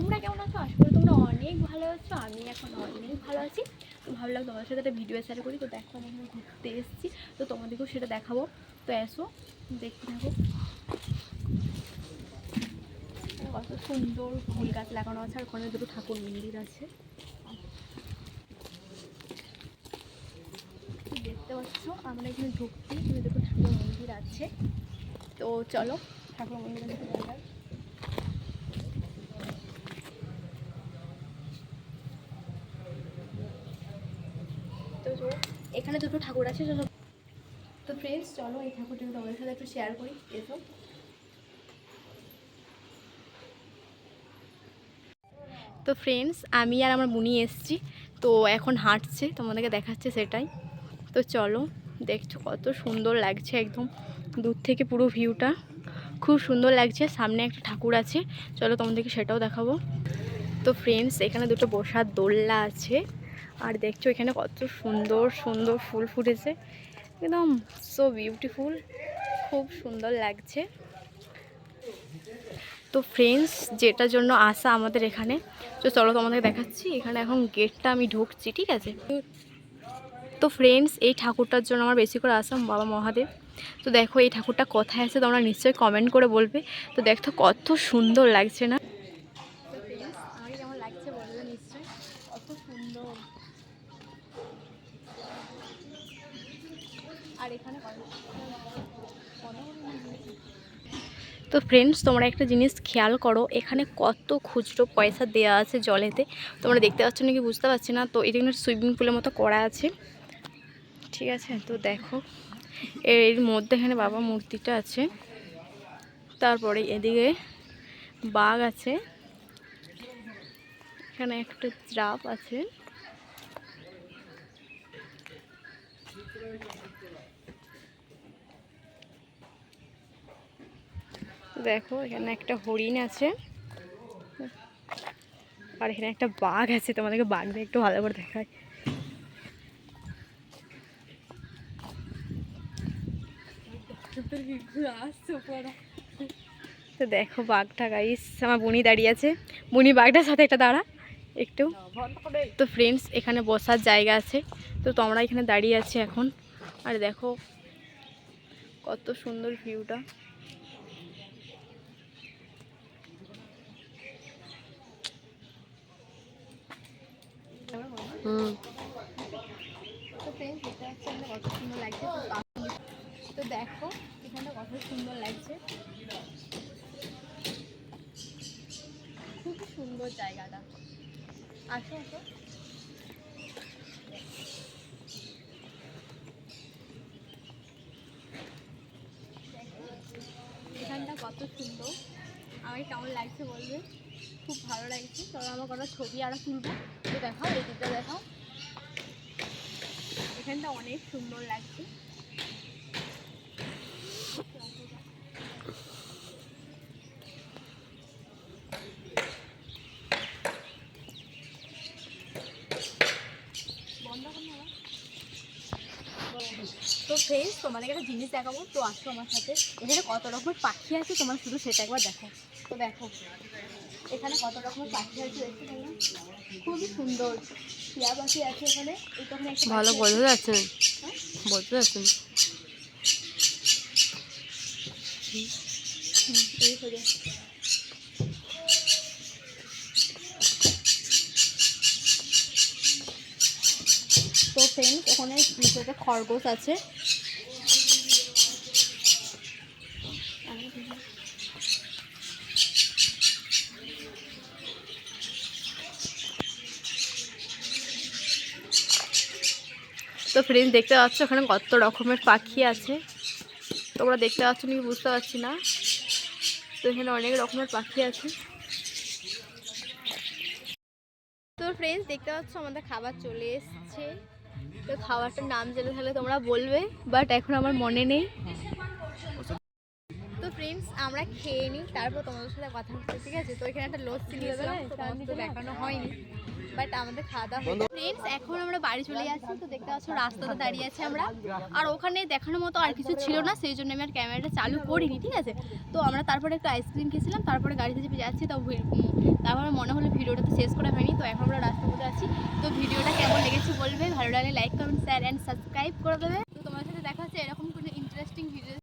তোমরা কেমন আছো? আশা করি তোমরা অনেক ভালো আছো, আমি এখন অনেক ভালো আছি। তো ভাবলাম তোমাদের সাথে একটা ভিডিও শেয়ার করি, তো দেখো আমি এখন ঘুরতে এসেছি। তো তোমাদেরকেও সেটা দেখাবো। তো এসো, দেখতে থাকো। কত সুন্দর ফুল গাছ লাগানো আছে, আর ওখানে দুটো ঠাকুর মন্দির আছে। দেখতে পাচ্ছ, আমরা এখানে ঢুকছি তুমি দেখো ঠাকুর মন্দির আছে। তো চলো, ঠাকুর মন্দিরে তো এখানে দুটো ঠাকুর আছে চলো তো ফ্রেন্ডস চলো এই ঠাকুরটা তোমাদের সাথে একটু শেয়ার করি, এসো। তো ফ্রেন্ডস আমি আর আমার বুনি এসছি, তো এখন হাঁটছে, তোমাদেরকে দেখাচ্ছে সেটাই। তো চলো, দেখছ কত সুন্দর লাগছে একদম, দূর থেকে পুরো ভিউটা খুব সুন্দর লাগছে, সামনে একটা ঠাকুর আছে, চলো তোমাদেরকে সেটাও দেখাবো। তো ফ্রেন্ডস এখানে দুটো বসার দোলনা আছে। আর দেখছ এখানে কত সুন্দর সুন্দর ফুল ফুটেছে। একদম সো বিউটিফুল খুব সুন্দর লাগছে। তো ফ্রেন্ডস যেটার জন্য আসা আমাদের এখানে, তো চলো তোমাদের দেখাচ্ছি। এখানে এখন গেটটা আমি ঢুকছি, ঠিক আছে? তো ফ্রেন্ডস এই ঠাকুরটার জন্য আমার বেশি করে আসা বাবা মহাদেব। তো দেখো এই ঠাকুরটা কোথায় আছে, তোমরা নিশ্চয়ই কমেন্ট করে বলবে। তো দেখো কত সুন্দর লাগছে না আমাকে কেমন লাগছে বলবে নিশ্চয়ই কত সুন্দর আর এখানে তো ফ্রেন্ডস তোমরা একটা জিনিস খেয়াল করো, এখানে কত খুচরো পয়সা দেওয়া আছে জলেতে। তোমরা দেখতে পাচ্ছ নাকি বুঝতে পারছি না। তো এটা কিন্তু সুইমিং পুলের মতো করা আছে। ঠিক আছে? তো দেখো, এর মধ্যে এখানে বাবা মূর্তিটা আছে। তারপরে এদিকে বাঘ আছে। এখানে একটা জিরাফ আছে। দেখো, এখানে একটা হরিণ আছে। আর এখানে একটা বাঘ আছে, তোমাদেরকে বাঘটা একটু ভালো করে দেখায় তো দেখো বাঘটা গাইস আমার বুনি দাঁড়িয়ে আছে। বুনি বাঘটার সাথে একটা দাঁড়া, একটু। তো ফ্রেন্ডস এখানে বসার জায়গা আছে। তো তোমরা এখানে দাঁড়িয়ে আছে এখন। আর দেখো কত সুন্দর ভিউটা। তো দেখো এখানটা কত সুন্দর লাগছে। খুব সুন্দর জায়গাটা। আসো আসো। কত সুন্দর। আমাকে কেমন লাগছে বলবে? খুব ভালো লাগছে। তবে আমার কটা ছবি আরও তুলবো। দেখাও, এই দিকটা দেখাও। এখানটা অনেক সুন্দর লাগছে। তো ফ্রেন্ডস তোমাদেরকে একটা জিনিস দেখাবো। তো আসো আমার সাথে। এখানে কত রকমের পাখি আছে তোমার শুধু সেটা একবার দেখো। তো দেখো এখানে কত রকমের পাখি আছে খুবই সুন্দর। টিয়া পাখি আছে এখানে। ভালো। বোঝা যাচ্ছে। হ্যাঁ? বোঝা যাচ্ছে। এই। তো ফ্রেন্ড ওখানে নিচেতে খরগোশ আছে। তো ফ্রেন্ড দেখতে পাচ্ছ ওখানে কত রকমের পাখি আছে। তোমরা দেখতে পাচ্ছ নাকি বুঝতে পারছি না। তো এখানে অনেক রকমের পাখি আছে। তো ফ্রেন্ডস দেখতে পাচ্ছ আমাদের খাবার চলে এসছে। তো খাবারটার নাম জেনে তাহলে তোমরা বলবে বাট এখন আমার মনে নেই। ফ্রেন্ডস আমরা খেয়ে নিই তারপর তোমাদের সাথে কথা হচ্ছে ঠিক আছে? তো এখানে একটা লস্যি নিয়েছিলাম তো তো দেখানো হয়নি। বাট আমাদের খাওয়া দাওয়া ফ্রেন্ডস এখন আমরা বাড়ি চলে যাচ্ছি তো দেখতে পাচ্ছ রাস্তাতে দাঁড়িয়ে আছি আমরা। আর ওখানে দেখানোর মতো আর কিছু ছিল না সেই জন্য আমি আর ক্যামেরাটা চালু করিনি ঠিক আছে? তো আমরা তারপরে একটু আইসক্রিম খেয়েছিলাম তারপরে গাড়িতে চেপে যাচ্ছি তো তারপরে মনে হলো ভিডিওটা তো শেষ করা হয়নি তো এখন আমরা রাস্তার মধ্যে আছি তো ভিডিওটা কেমন লেগেছে বলবে ভালো লাগলে like comment share and subscribe করে দেবে। তো তোমার সাথে দেখা হচ্ছে এরকম কোনো ইন্টারেস্টিং ভিডিও